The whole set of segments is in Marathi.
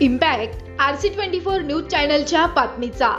Impact R C twenty four news चॅनलच्या बातमीचा.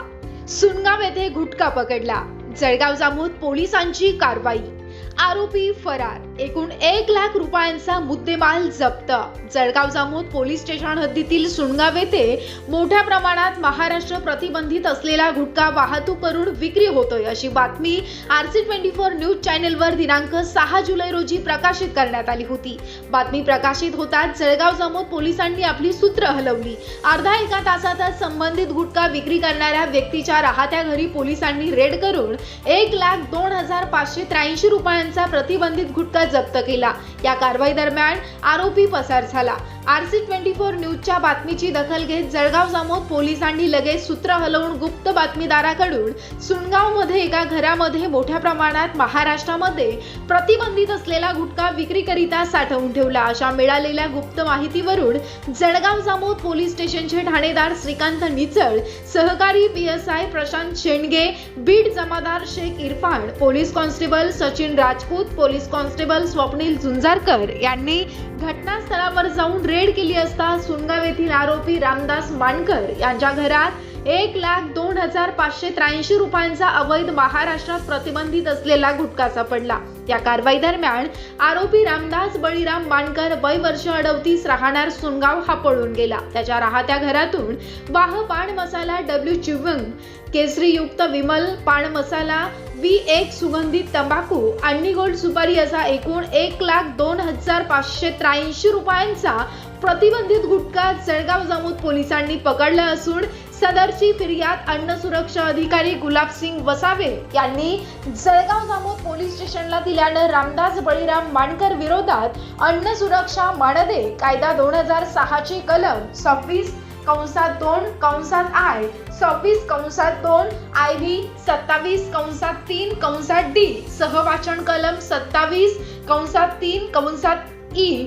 सुनगाव येथे गुटखा पकडला. जळगाव जामोद पोलिसांची कारवाई. आरोपी फरार. एकूण एक लाख रुपयांचा मुद्देमाल जप्त. जळगाव जामोद पोलीस स्टेशन हद्दीतील सुणगाव येथे मोठ्या प्रमाणात महाराष्ट्र प्रतिबंधित असलेला गुटखा वाहतूक करून विक्री होतोय अशी बातमी R C twenty four news चॅनलवर दिनांक सहा जुलै रोजी प्रकाशित करण्यात आली होती. बातमी प्रकाशित होताच जळगाव जामोद पोलिसांनी आपली सूत्र हलवली. अर्धा एका तासातच संबंधित गुटखा विक्री करणाऱ्या व्यक्तीच्या राहत्या घरी पोलिसांनी रेड करून एक लाख दोन हजार पाचशे त्र्याऐंशी रुपयांचा प्रतिबंधित गुटखा जप्त केला. या कारवाई दरम्यान आरोपी पसार झाला. आर सी ट्वेंटी फोर न्यूजच्या बातमीची दखल घेत जळगाव जामोद पोलिसांनी लगेच सूत्र हलवून गुप्त बातमीदाराकडून सुनगावमध्ये एका घरामध्ये मोठ्या प्रमाणात महाराष्ट्रामध्ये प्रतिबंधित असलेला गुटखा विक्रीकरिता साठवून ठेवला. अशा मिळालेल्या गुप्त माहितीवरून जळगाव जामोद पोलीस स्टेशनचे ठाणेदार श्रीकांत निचळ सहकारी P S I Prashant Shendge Beed Jamadar Shaikh Irfan police constable Sachin Rajput police constable Swapnil Zunjarkar यांनी घटनास्थळावर जाऊन रेड केली असता सुनगाव येथील आरोपी रामदास मानकर यांच्या घरात एक लाख दोन हजार पाचशे त्र्याऐंशी रुपयांचा अवैध महाराष्ट्रात प्रतिबंधित असलेला गुटखा सापडला. या कारवाई दरम्यान आरोपी रामदास बळीराम मानकर वय वर्ष अडवतीस राहणार सुनगाव हा पळून गेला. त्याच्या राहत्या घरातून वाह पान मसाला डब्ल्यू चिवंग केसरीयुक्त विमल पान मसाला वी एक सुगंधित तंबाखू आणि गोल्ड सुपारी असा एकूण एक लाख दोन हजार पाचशे त्र्याऐंशी रुपयांचा प्रतिबंधित गुटखा जळगाव जामोद पोलिसांनी पकडला असून सदरची फिर्याद अन्न सुरक्षा अधिकारी गुलाबसिंग वसावे यांनी जळगाव जामोद पोलीस स्टेशनला दिल्यानं रामदास बळीराम मानकर विरोधात अन्न सुरक्षा मानदे कायदा दोन हजार सहाची कलम सव्वीस कंसात दोन कंसात आय सव्वीस कंसात दोन आय व्ही सत्तावीस कंसात तीन कंसात डी सहवाचन कलम सत्तावीस कंसात तीन कंसात ई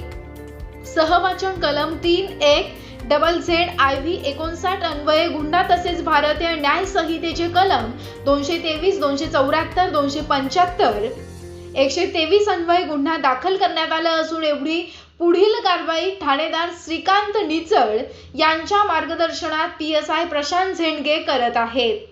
सहवाचन कलम तीन एक डबल झेड आय व्ही एकोणसाठ अन्वये गुन्हा तसेच भारतीय न्याय संहितेचे कलम दोनशे तेवीस दोनशे चौऱ्याहत्तर दोनशे पंच्याहत्तर. एकशे तेवीस अन्वये गुन्हा दाखल करण्यात आला असून एवढी पुढील कारवाई ठाणेदार श्रीकांत निचळ यांच्या मार्गदर्शनात P S I Prashant Zendge करत आहेत.